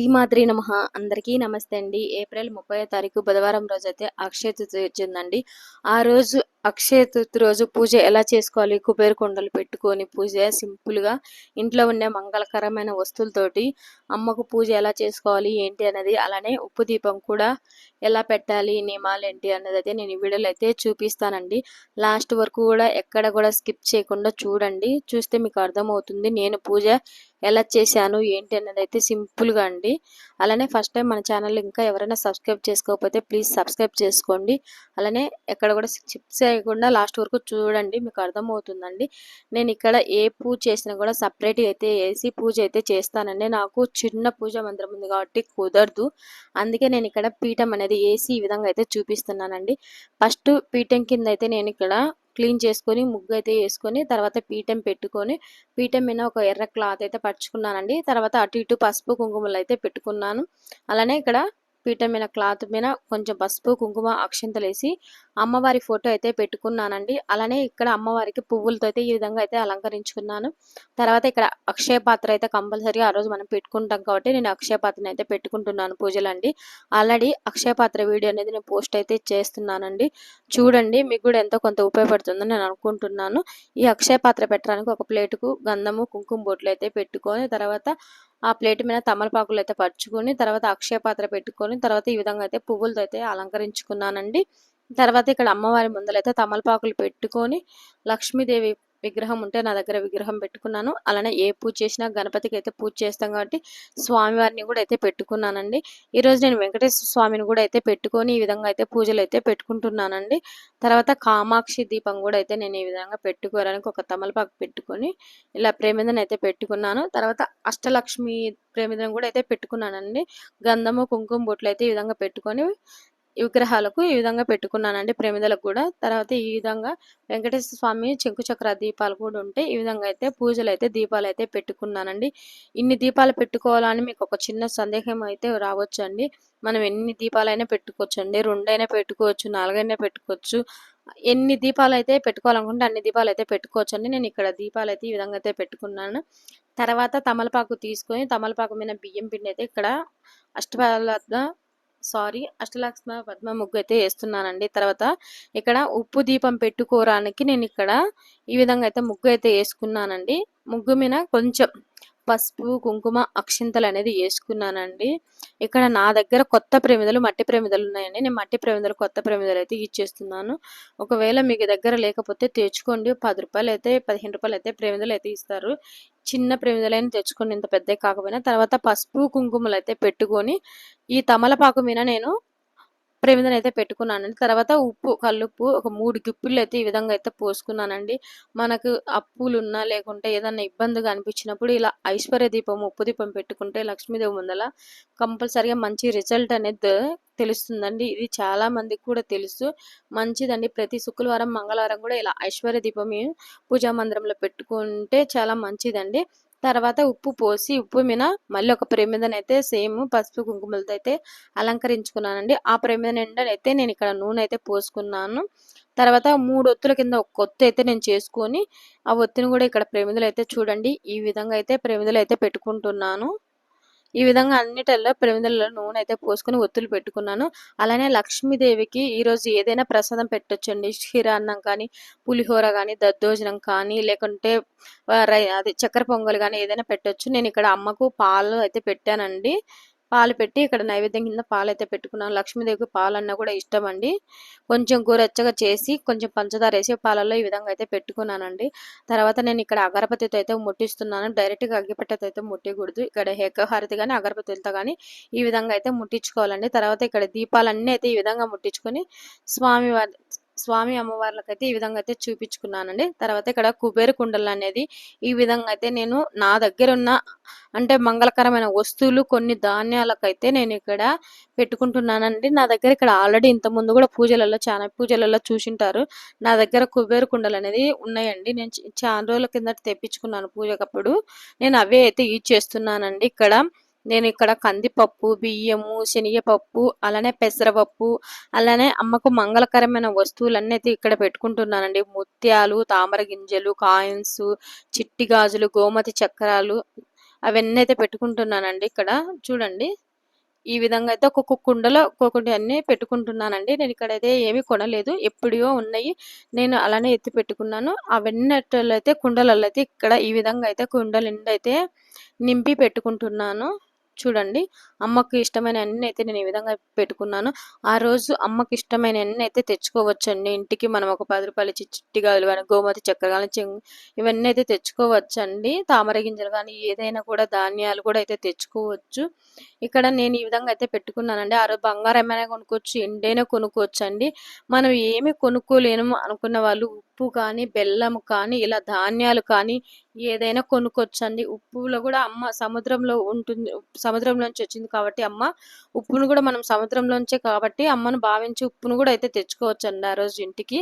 శ్రీమాద్రి నమ. అందరికీ నమస్తే అండి. ఏప్రిల్ ముప్పై తారీఖు బుధవారం రోజు అయితే అక్షయ తృతీయ వచ్చిందండి. ఆ రోజు అక్షయ తృతి రోజు పూజ ఎలా చేసుకోవాలి? కుబేర కొండలు పెట్టుకొని పూజ సింపుల్గా ఇంట్లో ఉండే మంగళకరమైన వస్తువులతోటి అమ్మకు పూజ ఎలా చేసుకోవాలి? ఏంటి అనేది అలానే ఉప్పు దీపం కూడా ఎలా పెట్టాలి? నియమాలు ఏంటి అన్నది అయితే నేను ఈ వీడియోలో అయితే చూపిస్తానండి. లాస్ట్ వరకు కూడా ఎక్కడ కూడా స్కిప్ చేయకుండా చూడండి. చూస్తే మీకు అర్థమవుతుంది. నేను పూజ ఎలా చేశాను ఏంటి అన్నది అయితే సింపుల్గా అండి. అలానే ఫస్ట్ టైం మన ఛానల్ ఇంకా ఎవరైనా సబ్స్క్రైబ్ చేసుకోకపోతే ప్లీజ్ సబ్స్క్రైబ్ చేసుకోండి. అలానే ఎక్కడ కూడా చిప్స్ చేయకుండా లాస్ట్ వరకు చూడండి మీకు అర్థమవుతుందండి. నేను ఇక్కడ ఏ పూజ చేసినా కూడా సపరేట్గా అయితే వేసి పూజ అయితే చేస్తానండి. నాకు చిన్న పూజ మందిరం ఉంది కాబట్టి కుదరదు. అందుకే నేను ఇక్కడ పీఠం అనేది వేసి ఈ విధంగా అయితే చూపిస్తున్నానండి. ఫస్ట్ పీఠం కింద అయితే నేను ఇక్కడ క్లీన్ చేసుకొని ముగ్గు అయితే వేసుకొని తర్వాత పీఠం పెట్టుకొని పీఠం మీద ఒక ఎర్ర క్లాత్ అయితే పరుచుకున్నానండి. తర్వాత అటు ఇటు పసుపు కుంకుమలు అయితే పెట్టుకున్నాను. అలానే ఇక్కడ పీఠం మీద క్లాత్ మీద కొంచెం పసుపు కుంకుమ అక్షంతలు వేసి అమ్మవారి ఫోటో అయితే పెట్టుకున్నానండి. అలానే ఇక్కడ అమ్మవారికి పువ్వులతో అయితే ఈ విధంగా అయితే అలంకరించుకున్నాను. తర్వాత ఇక్కడ అక్షయ పాత్ర అయితే కంపల్సరీ ఆ రోజు మనం పెట్టుకుంటాం కాబట్టి నేను అక్షయ పాత్రని అయితే పెట్టుకుంటున్నాను పూజలండి. ఆల్రెడీ అక్షయ పాత్ర వీడియో అనేది నేను పోస్ట్ అయితే చేస్తున్నానండి. చూడండి మీకు కూడా ఎంతో కొంత ఉపయోగపడుతుందని నేను అనుకుంటున్నాను. ఈ అక్షయ పాత్ర పెట్టడానికి ఒక ప్లేటుకు గంధము కుంకుమ బొట్లు అయితే పెట్టుకొని తర్వాత ఆ ప్లేట్ మీద తమలపాకులు అయితే పరుచుకొని తర్వాత అక్షయ పాత్ర పెట్టుకొని తర్వాత ఈ విధంగా అయితే పువ్వులతో అయితే అలంకరించుకున్నానండి. తర్వాత ఇక్కడ అమ్మవారి ముందలైతే తమలపాకులు పెట్టుకొని లక్ష్మీదేవి విగ్రహం ఉంటే నా దగ్గర విగ్రహం పెట్టుకున్నాను. అలానే ఏ పూజ చేసినా గణపతికి అయితే పూజ చేస్తాం కాబట్టి స్వామివారిని కూడా అయితే పెట్టుకున్నానండి. ఈరోజు నేను వెంకటేశ్వర స్వామిని కూడా అయితే పెట్టుకొని ఈ విధంగా అయితే పూజలు అయితే పెట్టుకుంటున్నానండి. తర్వాత కామాక్షి దీపం కూడా అయితే నేను ఈ విధంగా పెట్టుకోవడానికి ఒక తమలపాకు పెట్టుకొని ఇలా ప్రేమిదన అయితే పెట్టుకున్నాను. తర్వాత అష్టలక్ష్మి ప్రేమిదనం కూడా అయితే పెట్టుకున్నానండి. గంధము కుంకుమ బొట్లు అయితే ఈ విధంగా పెట్టుకొని విగ్రహాలకు ఈ విధంగా పెట్టుకున్నానండి ప్రమిదలకు కూడా. తర్వాత ఈ విధంగా వెంకటేశ్వర స్వామి చక్ర దీపాలు కూడా ఉంటాయి ఈ విధంగా అయితే పూజలు అయితే దీపాలు అయితే పెట్టుకున్నానండి. ఇన్ని దీపాలు పెట్టుకోవాలని మీకు ఒక చిన్న సందేహం అయితే రావచ్చు అండి మనం ఎన్ని దీపాలైనా పెట్టుకోవచ్చు అండి రెండైనా పెట్టుకోవచ్చు నాలుగైనా పెట్టుకోవచ్చు. ఎన్ని దీపాలు అయితే పెట్టుకోవాలనుకుంటే అన్ని దీపాలు అయితే పెట్టుకోవచ్చు అండి నేను ఇక్కడ దీపాలు అయితే ఈ విధంగా అయితే పెట్టుకున్నాను. తర్వాత తమలపాకు తీసుకొని తమలపాకు మీద బియ్యం పిండి అయితే ఇక్కడ అష్టపాల సారీ అష్టలక్ష్మ పద్మ ముగ్గు అయితే వేస్తున్నానండి. తర్వాత ఇక్కడ ఉప్పు దీపం పెట్టుకోవడానికి నేను ఇక్కడ ఈ విధంగా అయితే ముగ్గు అయితే వేసుకున్నానండి. ముగ్గు మీద కొంచెం పసుపు కుంకుమ అక్షింతలు అనేది వేసుకున్నానండి. ఇక్కడ నా దగ్గర కొత్త ప్రమిదలు మట్టి ప్రమిదలు ఉన్నాయండి. నేను మట్టి ప్రమిదలు కొత్త ప్రమిదలు అయితే ఇచ్చేస్తున్నాను. ఒకవేళ మీకు దగ్గర లేకపోతే తెచ్చుకోండి. పది రూపాయలు అయితే పదిహేను రూపాయలు అయితే ప్రమిదలు అయితే ఇస్తారు. చిన్న ప్రమిదలైన తెచ్చుకొని ఇంత పెద్దవి కాకపోయినా. తర్వాత పసుపు కుంకుమలు అయితే పెట్టుకొని ఈ తమలపాకు మీద నేను ప్రమిదన అయితే పెట్టుకున్నానండి. తర్వాత ఉప్పు కల్లుప్పు ఒక మూడు గిప్పులు అయితే ఈ విధంగా అయితే పోసుకున్నానండి. మనకు అప్పులు ఉన్నా లేకుంటే ఏదన్నా ఇబ్బందిగా అనిపించినప్పుడు ఇలా ఐశ్వర్య దీపం ఉప్పు దీపం పెట్టుకుంటే లక్ష్మీదేవి ముందల కంపల్సరిగా మంచి రిజల్ట్ అనేది తెలుస్తుందండి. ఇది చాలా మందికి కూడా తెలుసు. మంచిదండి. ప్రతి శుక్రవారం మంగళవారం కూడా ఇలా ఐశ్వర్య దీపం పూజా మందిరంలో పెట్టుకుంటే చాలా మంచిదండి. తర్వాత ఉప్పు పోసి ఉప్పు మీద మళ్ళీ ఒక అయితే సేమ్ పసుపు కుంకుమలతో అయితే అలంకరించుకున్నానండి. ఆ ప్రమిద నిండనైతే అయితే నేను ఇక్కడ నూనె అయితే పోసుకున్నాను. తర్వాత మూడు ఒత్తుల కింద ఒక ఒత్తు అయితే నేను చేసుకొని ఆ ఒత్తిని కూడా ఇక్కడ ప్రమిదలు అయితే చూడండి. ఈ విధంగా అయితే ప్రమిదలు అయితే పెట్టుకుంటున్నాను. ఈ విధంగా అన్నిటిలో ప్రమిదల్లో నూనె అయితే పోసుకొని ఒత్తులు పెట్టుకున్నాను. అలానే లక్ష్మీదేవికి ఈరోజు ఏదైనా ప్రసాదం పెట్టొచ్చండి. క్షీరాన్నం కానీ పులిహోర కానీ దద్దోజనం కానీ లేకుంటే అది చక్కెర పొంగల్ కానీ ఏదైనా పెట్టొచ్చు. నేను ఇక్కడ అమ్మకు పాలు అయితే పెట్టానండి. పాలు పెట్టి ఇక్కడ నైవేద్యం కింద పాలు అయితే పెట్టుకున్నాను. లక్ష్మీదేవికి పాలన్నా కూడా ఇష్టం అండి కొంచెం గోరెచ్చగా చేసి కొంచెం పంచదార వేసి పాలల్లో ఈ విధంగా అయితే పెట్టుకున్నానండి. తర్వాత నేను ఇక్కడ అగరబత్తితో అయితే ముట్టిస్తున్నాను. డైరెక్ట్గా అగ్గిపెట్టతో అయితే ముట్టకూడదు. ఇక్కడ హేకహారతి కానీ అగరబత్తితో కానీ ఈ విధంగా అయితే ముట్టించుకోవాలండి. తర్వాత ఇక్కడ దీపాలన్నీ అయితే ఈ విధంగా ముట్టించుకొని స్వామి స్వామి అమ్మవార్లకైతే ఈ విధంగా అయితే చూపించుకున్నానండి తర్వాత ఇక్కడ కుబేర కుండలు అనేది ఈ విధంగా అయితే నేను నా దగ్గర ఉన్న అంటే మంగళకరమైన వస్తువులు కొన్ని ధాన్యాలకైతే నేను ఇక్కడ పెట్టుకుంటున్నానండి. నా దగ్గర ఇక్కడ ఆల్రెడీ ఇంత ముందు కూడా పూజలలో చాలా పూజలలో చూసింటారు. నా దగ్గర కుబేర కుండలు అనేది ఉన్నాయండి. నేను చాలా రోజుల కిందట తెప్పించుకున్నాను పూజకప్పుడు. నేను అవే అయితే యూజ్ చేస్తున్నానండి. ఇక్కడ నేను ఇక్కడ కందిపప్పు బియ్యము శనగపప్పు అలానే పెసరపప్పు అలానే అమ్మకు మంగళకరమైన వస్తువులన్నీ అయితే ఇక్కడ పెట్టుకుంటున్నానండి. ముత్యాలు తామర గింజలు కాయిన్స్ చిట్టి గాజులు గోమతి చక్రాలు అవన్నీ అయితే పెట్టుకుంటున్నానండి ఇక్కడ. చూడండి. ఈ విధంగా అయితే ఒక్కొక్క కుండలో ఒక్కొక్కటి అన్ని పెట్టుకుంటున్నానండి. నేను ఇక్కడైతే ఏమీ కొనలేదు. ఎప్పుడో ఉన్నాయి. నేను అలానే ఎత్తి పెట్టుకున్నాను. అవన్నీ అయితే కుండలలో అయితే ఇక్కడ ఈ విధంగా అయితే కుండలు అయితే నింపి పెట్టుకుంటున్నాను. చూడండి. అమ్మకు ఇష్టమైన అన్ని అయితే నేను ఈ విధంగా పెట్టుకున్నాను ఆ రోజు అమ్మకి ఇష్టమైన అన్ని అయితే తెచ్చుకోవచ్చండి. ఇంటికి మనం ఒక పది రూపాయలు ఇచ్చి చిట్టి గాలు కానీ గోమతి చక్కెర కానీ ఇవన్నీ అయితే తెచ్చుకోవచ్చండి. తామర గింజలు కానీ ఏదైనా కూడా ధాన్యాలు కూడా అయితే తెచ్చుకోవచ్చు. ఇక్కడ నేను ఈ విధంగా అయితే పెట్టుకున్నానండి. ఆ రోజు బంగారం ఏమైనా కొనుక్కోవచ్చు ఎండైనా కొనుక్కోవచ్చు అండి మనం ఏమి కొనుక్కోలేము అనుకున్న వాళ్ళు ఉప్పు కానీ బెల్లం కానీ ఇలా ధాన్యాలు కానీ ఏదైనా కొనుక్కొచ్చండి. ఉప్పులో కూడా అమ్మ సముద్రంలో ఉంటుంది సముద్రంలోంచి వచ్చింది కాబట్టి అమ్మ ఉప్పును కూడా మనం సముద్రంలోంచే కాబట్టి అమ్మను భావించి ఉప్పును కూడా అయితే తెచ్చుకోవచ్చండి ఆ రోజు ఇంటికి.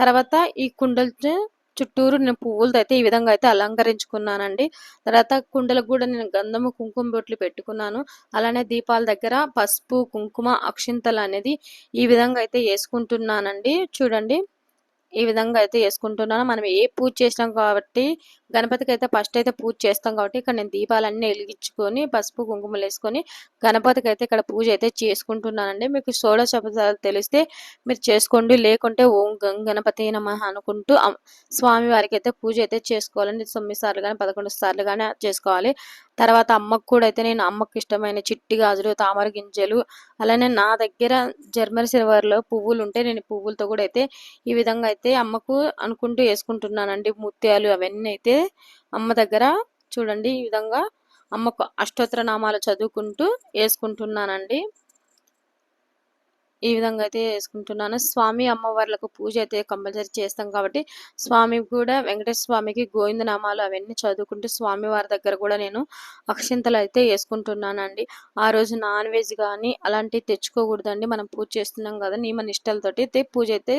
తర్వాత ఈ కుండలతో చుట్టూరు నేను పువ్వులతో అయితే ఈ విధంగా అయితే అలంకరించుకున్నానండి. తర్వాత కుండలకు కూడా నేను గంధము కుంకుమ బొట్లు పెట్టుకున్నాను. అలానే దీపాల దగ్గర పసుపు కుంకుమ అక్షింతలు అనేది ఈ విధంగా అయితే వేసుకుంటున్నానండి. చూడండి. ఈ విధంగా అయితే వేసుకుంటున్నాను మనం ఏ పూజ చేసినాం కాబట్టి గణపతికి అయితే ఫస్ట్ అయితే పూజ చేస్తాం కాబట్టి ఇక్కడ నేను దీపాలన్నీ వెలిగించుకొని పసుపు కుంకుమలు వేసుకొని గణపతికి అయితే ఇక్కడ పూజ అయితే చేసుకుంటున్నానండి. మీకు సోడ శబ్దాలు తెలిస్తే మీరు చేసుకోండి. లేకుంటే ఓం గం గణపతి నమ అనుకుంటూ స్వామి వారికి అయితే పూజ అయితే చేసుకోవాలండి. తొమ్మిది సార్లు కానీ పదకొండు సార్లు కానీ చేసుకోవాలి. తర్వాత అమ్మకు కూడా అయితే నేను అమ్మకు ఇష్టమైన చిట్టి గాజులు తామర గింజలు అలానే నా దగ్గర జర్మన్ సిల్వర్లో పువ్వులు ఉంటే నేను పువ్వులతో కూడా అయితే ఈ విధంగా అయితే అమ్మకు అనుకుంటూ వేసుకుంటున్నానండి. ముత్యాలు అవన్నీ అయితే అమ్మ దగ్గర చూడండి ఈ విధంగా అమ్మకు అష్టోత్తర నామాలు చదువుకుంటూ వేసుకుంటున్నానండి. ఈ విధంగా అయితే వేసుకుంటున్నాను స్వామి అమ్మవార్లకు పూజ అయితే కంపల్సరీ చేస్తాం కాబట్టి స్వామి కూడా వెంకటేశ్వర స్వామికి గోవింద నామాలు అవన్నీ చదువుకుంటూ స్వామి వారి దగ్గర కూడా నేను అక్షింతలు అయితే వేసుకుంటున్నానండి. ఆ రోజు నాన్ వెజ్ కానీ అలాంటివి తెచ్చుకోకూడదండి. మనం పూజ చేస్తున్నాం కదా నియమ నిష్టలతోటి అయితే పూజ అయితే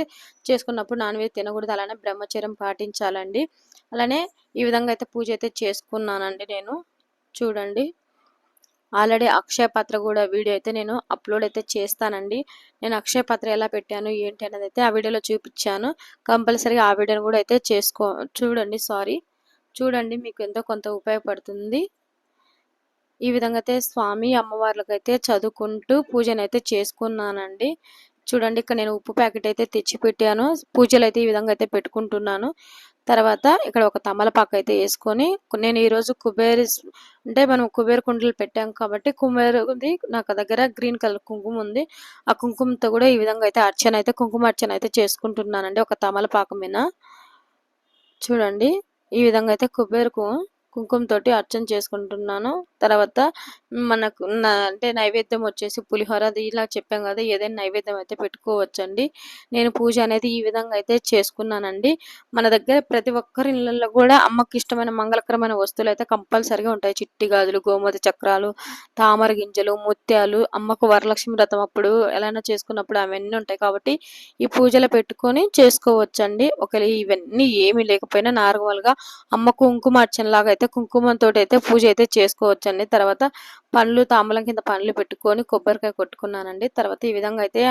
చేసుకున్నప్పుడు నాన్ వెజ్ తినకూడదు. అలానే బ్రహ్మచర్యం పాటించాలండి. అలానే ఈ విధంగా అయితే పూజ అయితే చేసుకున్నానండి నేను. చూడండి. ఆల్రెడీ అక్షయ పాత్ర కూడా వీడియో అయితే నేను అప్లోడ్ అయితే చేస్తానండి. నేను అక్షయ పాత్ర ఎలా పెట్టాను ఏంటి అనేది అయితే ఆ వీడియోలో చూపించాను. కంపల్సరీగా ఆ వీడియోని కూడా అయితే చేసుకో చూడండి సారీ. చూడండి మీకు ఎంతో కొంత ఉపయోగపడుతుంది. ఈ విధంగా అయితే స్వామి అమ్మవార్లకైతే అయితే చదువుకుంటూ పూజను అయితే చేసుకున్నానండి. చూడండి ఇక్కడ నేను ఉప్పు ప్యాకెట్ అయితే తెచ్చి పెట్టాను పూజలు అయితే ఈ విధంగా అయితే పెట్టుకుంటున్నాను. తర్వాత ఇక్కడ ఒక తమలపాకు అయితే వేసుకొని నేను ఈరోజు కుబేర్ అంటే మనం కుబేర్ కుండలు పెట్టాం కాబట్టి కుబేరుది నాకు దగ్గర గ్రీన్ కలర్ కుంకుమ ఉంది. ఆ కుంకుమతో కూడా ఈ విధంగా అయితే అర్చన అయితే కుంకుమ అర్చన అయితే చేసుకుంటున్నానండి ఒక తమలపాకు మీద. చూడండి ఈ విధంగా అయితే కుబేరుకు కుంకుమతోటి అర్చన చేసుకుంటున్నాను. తర్వాత మనకు అంటే నైవేద్యం వచ్చేసి పులిహోర అది ఇలా చెప్పాం కదా ఏదైనా నైవేద్యం అయితే పెట్టుకోవచ్చండి. నేను పూజ అనేది ఈ విధంగా అయితే చేసుకున్నానండి. మన దగ్గర ప్రతి ఒక్కరి ఇళ్ళల్లో కూడా అమ్మకి ఇష్టమైన మంగళకరమైన వస్తువులు అయితే కంపల్సరిగా ఉంటాయి. చిట్టి గాజులు గోమతి చక్రాలు తామర గింజలు ముత్యాలు అమ్మకు వరలక్ష్మి వ్రతం అప్పుడు ఎలా చేసుకున్నప్పుడు అవన్నీ ఉంటాయి కాబట్టి ఈ పూజలు పెట్టుకొని చేసుకోవచ్చండి. ఒకవేళ ఇవన్నీ ఏమీ లేకపోయినా నార్మల్గా అమ్మ కుంకుమ అర్చన లాగా అయితే కుంకుమంతో అయితే పూజ అయితే చేసుకోవచ్చండి. తర్వాత పండ్లు తాంబూలం కింద పండ్లు పెట్టుకొని కొబ్బరికాయ కొట్టుకున్నానండి. తర్వాత ఈ విధంగా అయితే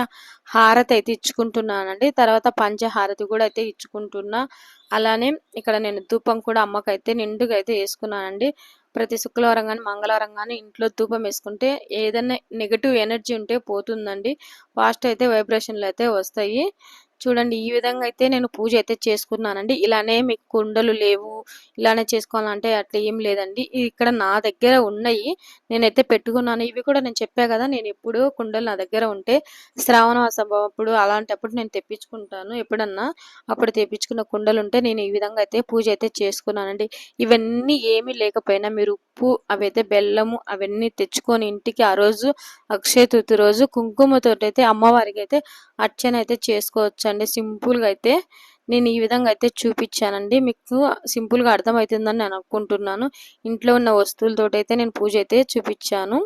హారతి అయితే ఇచ్చుకుంటున్నానండి. తర్వాత పంచహారతి కూడా అయితే ఇచ్చుకుంటున్నా. అలానే ఇక్కడ నేను ధూపం కూడా అమ్మకైతే నిండుగా అయితే వేసుకున్నానండి. ప్రతి శుక్రవారం కానీ మంగళవారం కానీ ఇంట్లో ధూపం వేసుకుంటే ఏదైనా నెగిటివ్ ఎనర్జీ ఉంటే పోతుందండి. ఫాస్ట్ అయితే వైబ్రేషన్లు అయితే వస్తాయి. చూడండి ఈ విధంగా అయితే నేను పూజ అయితే చేసుకున్నానండి. ఇలానే మీకు కుండలు లేవు ఇలానే చేసుకోవాలంటే అట్లా ఏం లేదండి. ఇక్కడ నా దగ్గర ఉన్నాయి. నేనైతే పెట్టుకున్నాను. ఇవి కూడా నేను చెప్పా కదా నేను ఎప్పుడు కుండలు నా దగ్గర ఉంటే శ్రావణ అప్పుడు అలాంటప్పుడు నేను తెప్పించుకుంటాను. ఎప్పుడన్నా అప్పుడు తెప్పించుకున్న కుండలు ఉంటే నేను ఈ విధంగా అయితే పూజ అయితే చేసుకున్నానండి. ఇవన్నీ ఏమీ లేకపోయినా మీరు ఉప్పు అవైతే బెల్లము అవన్నీ తెచ్చుకొని ఇంటికి ఆ రోజు అక్షయ తృతి రోజు కుంకుమతోటి అయితే అమ్మవారికి అయితే అర్చన అయితే చేసుకోవచ్చు అండి సింపుల్గా అయితే నేను ఈ విధంగా అయితే చూపించానండి. మీకు సింపుల్గా అర్థమవుతుందని నేను అనుకుంటున్నాను. ఇంట్లో ఉన్న వస్తువులతో అయితే నేను పూజ అయితే చూపించాను.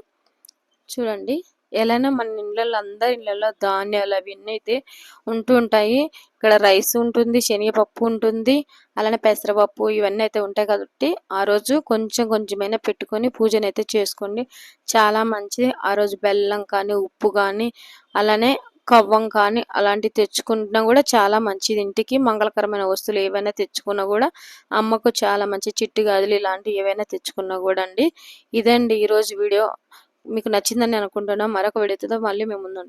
చూడండి. ఎలానో మన ఇళ్ళల్లో అందరి ఇళ్ళల్లో ధాన్యాలు అవన్నీ అయితే ఉంటూ ఉంటాయి. ఇక్కడ రైస్ ఉంటుంది శనగపప్పు ఉంటుంది అలానే పెసరపప్పు ఇవన్నీ అయితే ఉంటాయి కాబట్టి ఆ రోజు కొంచెం కొంచెమైనా పెట్టుకొని పూజను అయితే చేసుకోండి. చాలా మంచిది. ఆ రోజు బెల్లం కానీ ఉప్పు కానీ అలానే కవ్వం కానీ అలాంటివి తెచ్చుకున్నా కూడా చాలా మంచిది. ఇంటికి మంగళకరమైన వస్తువులు ఏవైనా తెచ్చుకున్నా కూడా అమ్మకు చాలా మంచి చిట్టు గాజులు ఇలాంటివి ఏవైనా తెచ్చుకున్నా కూడా అండి. ఇదండి ఈరోజు వీడియో. మీకు నచ్చిందని అనుకుంటున్నాం. మరొక వీడియోతో మళ్ళీ మేము ముందు